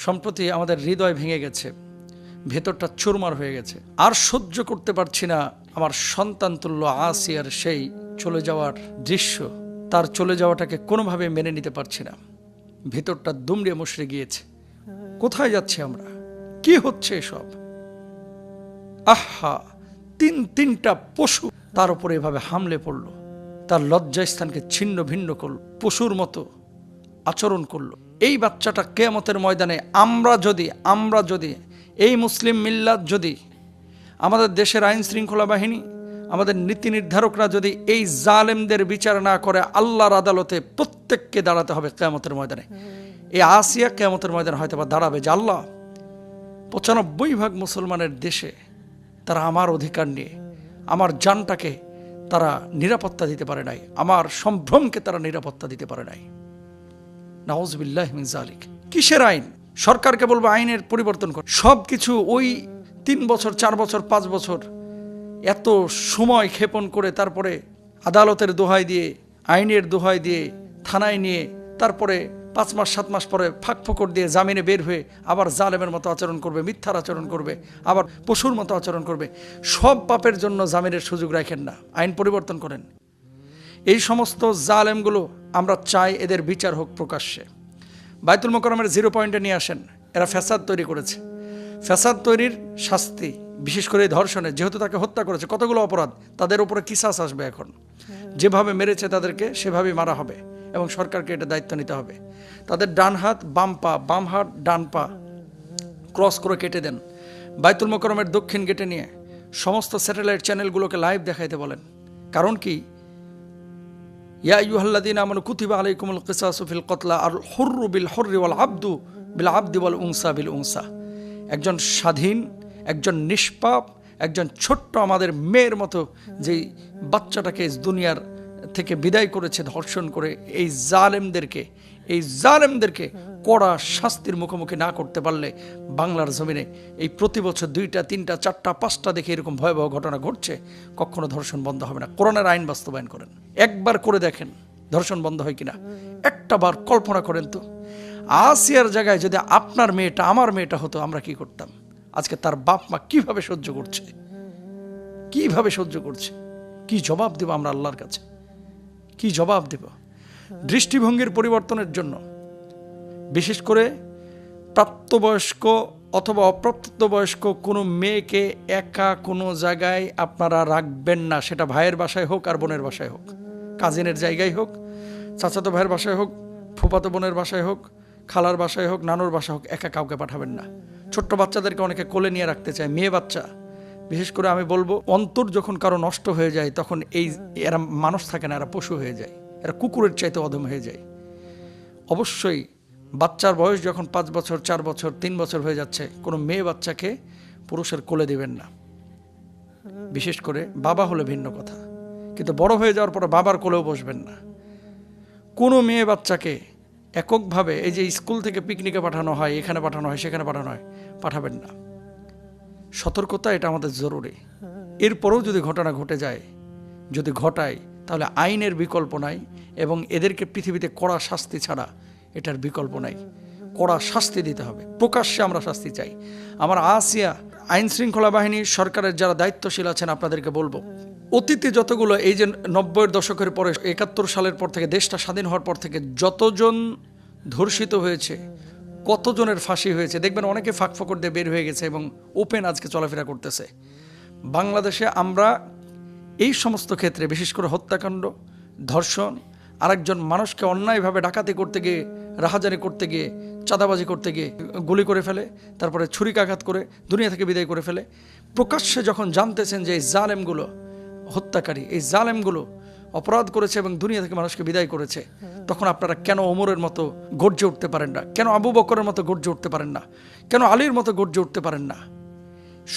সম্প্রতি আমাদের হৃদয় ভেঙে গেছে, ভেতরটা চুরমার হয়ে গেছে। আর সহ্য করতে পারছি না আমার সন্তান তুল্য আসিয়ার সেই চলে যাওয়ার দৃশ্য। তার চলে যাওয়াটাকে কোনোভাবে মেনে নিতে পারছি না। ভেতরটা দুমড়ে মুশড়ে গিয়েছে। কোথায় যাচ্ছি আমরা? কি হচ্ছে এসব? আহা! তিন তিনটা পশু তার উপরে এভাবে হামলে পড়ল। তার লজ্জাস্থানকে ছিন্ন ভিন্ন করল পশুর মতো আচরণ করল। এই বাচ্চাটা কেয়ামতের ময়দানে আমরা যদি আমরা যদি, এই মুসলিম মিল্লাত যদি, আমাদের দেশের আইন শৃঙ্খলা বাহিনী, আমাদের নীতি নির্ধারকরা যদি এই জালেমদের বিচার না করে, আল্লাহর আদালতে প্রত্যেককে দাঁড়াতে হবে কেয়ামতের ময়দানে। এই আসিয়া কেয়ামতের ময়দানে হয়তো বা দাঁড়াবে যে আল্লাহ, পঁচানব্বই ভাগ মুসলমানের দেশে তারা আমার অধিকার নিয়ে, আমার জানটাকে তারা নিরাপত্তা দিতে পারে নাই, আমার সম্ভ্রমকে তারা নিরাপত্তা দিতে পারে নাই। নাউজবিল্লাহ জালিক কিসের আইন? সরকারকে বলব আইনের পরিবর্তন কর। সব কিছু ওই তিন বছর, চার বছর, পাঁচ বছর এত সময় ক্ষেপণ করে তারপরে আদালতের দোহাই দিয়ে, আইনের দোহাই দিয়ে, থানায় নিয়ে, তারপরে পাঁচ মাস, সাত মাস পরে ফাঁক ফোকর দিয়ে জামিনে বের হয়ে আবার জালেমের মতো আচরণ করবে, মিথ্যার আচরণ করবে, আবার পশুর মতো আচরণ করবে। সব পাপের জন্য জামিনের সুযোগ রাখেন না। আইন পরিবর্তন করেন। এই সমস্ত জালেমগুলো আমরা চাই এদের বিচার হোক প্রকাশ্যে। বাইতুল মোকরমের জিরো পয়েন্টে নিয়ে আসেন। এরা ফ্যাসাদ তৈরি করেছে। ফ্যাসাদ তৈরির শাস্তি, বিশেষ করে এই ধর্ষণে, যেহেতু তাকে হত্যা করেছে, কতগুলো অপরাধ, তাদের উপরে কিসাস আসবে এখন। যেভাবে মেরেছে তাদেরকে, সেভাবেই মারা হবে এবং সরকারকে এটা দায়িত্ব নিতে হবে। তাদের ডান হাত, বাম পা, বাম হাত, ডান পা ক্রস করে কেটে দেন। বাইতুল মোকরমের দক্ষিণ গেটে নিয়ে সমস্ত স্যাটেলাইট চ্যানেলগুলোকে লাইভ দেখাইতে বলেন। কারণ কি? ইয়া ইউহাল্লাদিন আমন কুতিবা আলাইকুমুল কিসাসু ফিল কতলা আর হুররু বিল হুররি ওয়াল আব্দু বিল আব্দি উংসা বিল উংসা একজন স্বাধীন, একজন নিষ্পাপ, একজন ছোট্ট আমাদের মেয়ের মতো যেই বাচ্চাটাকে দুনিয়ার থেকে বিদায় করেছে, ধর্ষণ করে এই জালেমদেরকে এই জালেমদেরকে কড়া শাস্তির মুখোমুখি না করতে পারলে বাংলার জমিনে এই প্রতি বছর দুইটা, তিনটা, চারটা, পাঁচটা দেখে এরকম ভয়াবহ ঘটনা ঘটছে, কখনো ধর্ষণ বন্ধ হবে না। করোনার আইন বাস্তবায়ন করেন। একবার করে দেখেন, ধর্ষণ বন্ধ হয় কিনা। একটা বার কল্পনা করেন তো, আসিয়ার জায়গায় যদি আপনার মেয়েটা, আমার মেয়েটা হতো, আমরা কি করতাম? আজকে তার বাপ মা কীভাবে সহ্য করছে? কীভাবে সহ্য করছে? কি জবাব দেব আমরা আল্লাহর কাছে? কি জবাব দেব? দৃষ্টিভঙ্গির পরিবর্তনের জন্য, বিশেষ করে প্রাপ্তবয়স্ক অথবা অপ্রাপ্তবয়স্ক কোনো মেয়েকে একা কোনো জায়গায় আপনারা রাখবেন না, সেটা ভাইয়ের বাসায় হোক আর বোনের বাসায় হোক। কাজিনের জায়গায় হোক, চাচাতো ভাইয়ের বাসায় হোক ফুপাতো বোনের বাসায় হোক, খালার বাসায় হোক, নানুর বাসায় হোক, একা কাউকে পাঠাবেন না। ছোট্ট বাচ্চাদেরকে অনেকে কোলে নিয়ে রাখতে চায়, মেয়ে বাচ্চা। বিশেষ করে আমি বলব, অন্তর যখন কারও নষ্ট হয়ে যায়, তখন এই এরা মানুষ থাকে না, এরা পশু হয়ে যায়। এরা কুকুরের চাইতে অধম হয়ে যায়। অবশ্যই বাচ্চার বয়স যখন পাঁচ বছর, চার বছর, তিন বছর হয়ে যাচ্ছে, কোনো মেয়ে বাচ্চাকে পুরুষের কোলে দিবেন না। বিশেষ করে বাবা হলে ভিন্ন কথা। কিন্তু বড় হয়ে যাওয়ার পরে বাবার কোলেও বসবেন না। কোনো মেয়ে বাচ্চাকে এককভাবে এই যে স্কুল থেকে পিকনিকে পাঠানো হয়, এখানে পাঠানো হয়, সেখানে পাঠানো হয়, পাঠাবেন না। সতর্কতা এটা আমাদের জরুরি। এরপরেও যদি ঘটনা ঘটে যায়, যদি ঘটায়, তাহলে আইনের বিকল্প নাই এবং এদেরকে পৃথিবীতে কড়া শাস্তি ছাড়া এটার বিকল্প নাই। কড়া শাস্তি দিতে হবে। প্রকাশ্যে আমরা শাস্তি চাই। আমার আসিয়া আইন শৃঙ্খলা বাহিনী, সরকারের যারা দায়িত্বশীল আছেন, আপনাদেরকে বলব অতীতে যতগুলো এই যে নব্বইয়ের দশকের পরে, একাত্তর সালের পর থেকে, দেশটা স্বাধীন হওয়ার পর থেকে যতজন ধর্ষিত হয়েছে, কতজনের ফাঁসি হয়েছে, দেখবেন অনেকে ফাঁক ফকর দিয়ে বের হয়ে গেছে এবং ওপেন আজকে চলাফেরা করতেছে। বাংলাদেশে আমরা এই সমস্ত ক্ষেত্রে, বিশেষ করে হত্যাকাণ্ড, ধর্ষণ, আরেকজন মানুষকে অন্যায়ভাবে ডাকাতি করতে গিয়ে, রাহাজানি করতে গিয়ে, চাঁদাবাজি করতে গিয়ে গুলি করে ফেলে, তারপরে ছুরিকাঘাত করে, দুনিয়া থেকে বিদায় করে ফেলে, প্রকাশ্যে যখন জানতেছেন যে এই জালেমগুলো হত্যাকারী, এই জালেমগুলো অপরাধ করেছে এবং দুনিয়া থেকে মানুষকে বিদায় করেছে, তখন আপনারা কেন ওমরের মতো গর্জে উঠতে পারেন না? কেন আবু বকরের মতো গর্জে উঠতে পারেন না? কেন আলীর মতো গর্জে উঠতে পারেন না?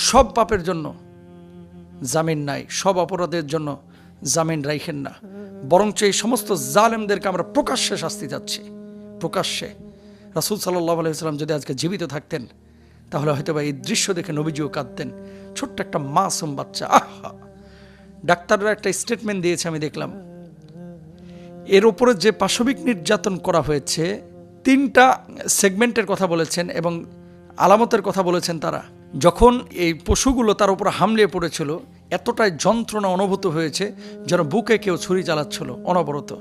সব পাপের জন্য জামিন নাই, সব অপরাধের জন্য জামিন রাইখেন না। বরঞ্চ এই সমস্ত জালেমদেরকে আমরা প্রকাশ্যে শাস্তি যাচ্ছি, প্রকাশ্যে। রাসুল সাল্লাহ আলাইসাল্লাম যদি আজকে জীবিত থাকতেন, তাহলে হয়তো বা এই দৃশ্য দেখে নবীজিও কাঁদতেন। ছোট্ট একটা মাসুম বাচ্চা, আহা! ডাক্তাররা একটা স্টেটমেন্ট দিয়েছে, আমি দেখলাম। এর উপরে যে পাশবিক নির্যাতন করা হয়েছে, তিনটা সেগমেন্টের কথা বলেছেন এবং আলামতের কথা বলেছেন তারা। যখন এই পশুগুলো তার উপর হামলে পড়েছিল, এতটাই যন্ত্রণা অনুভূত হয়েছে যেন বুকে কেউ ছুরি চালাচ্ছিল অনবরত।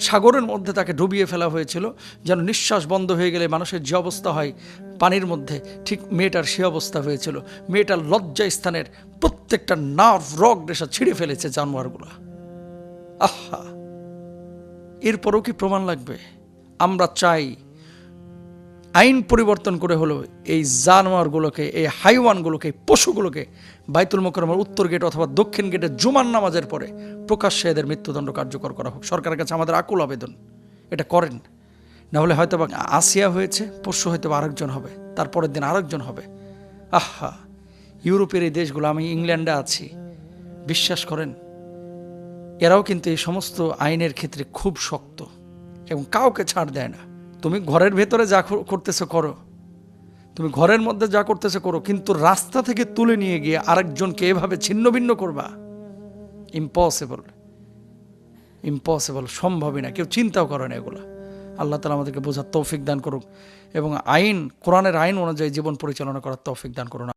সাগরের মধ্যে তাকে ডুবিয়ে ফেলা হয়েছিল যেন নিঃশ্বাস বন্ধ হয়ে গেলে মানুষের যে অবস্থা হয় পানির মধ্যে, ঠিক মেয়েটার সে অবস্থা হয়েছিল। মেয়েটার লজ্জা স্থানের প্রত্যেকটা নার্ভ রগ রেশা ছিঁড়ে ফেলেছে জানোয়ারগুলো। আহা! এরপরও কি প্রমাণ লাগবে? আমরা চাই আইন পরিবর্তন করে হলো এই জানোয়ারগুলোকে, এই হাইওয়ানগুলোকে পশুগুলোকে বাইতুল মোকরমার উত্তর গেট অথবা দক্ষিণ গেটে জুমান নামাজের পরে প্রকাশ্যে এদের মৃত্যুদণ্ড কার্যকর করা হোক। সরকারের কাছে আমাদের আকুল আবেদন, এটা করেন। না হলে হয়তো বা আসিয়া হয়েছে, পরশু হয়তো আরেকজন হবে, তারপরের দিন আরেকজন হবে। আহা, ইউরোপের এই দেশগুলো, আমি ইংল্যান্ডে আছি, বিশ্বাস করেন, এরাও কিন্তু এই সমস্ত আইনের ক্ষেত্রে খুব শক্ত এবং কাউকে ছাড় দেয় না। তুমি ঘরের ভেতরে যা করতেছে করো। তুমি ঘরের মধ্যে যা করতেছে করো, কিন্তু রাস্তা থেকে তুলে নিয়ে গিয়ে আরেকজনকে এভাবে ছিন্ন ভিন্ন করবা? ইম্পসিবল ইম্পসিবল সম্ভবই না। কেউ চিন্তাও করে না এগুলো। আল্লাহ তালা আমাদেরকে বোঝার তৌফিক দান করুক এবং আইন, কোরআনের আইন অনুযায়ী জীবন পরিচালনা করার তৌফিক দান করুন।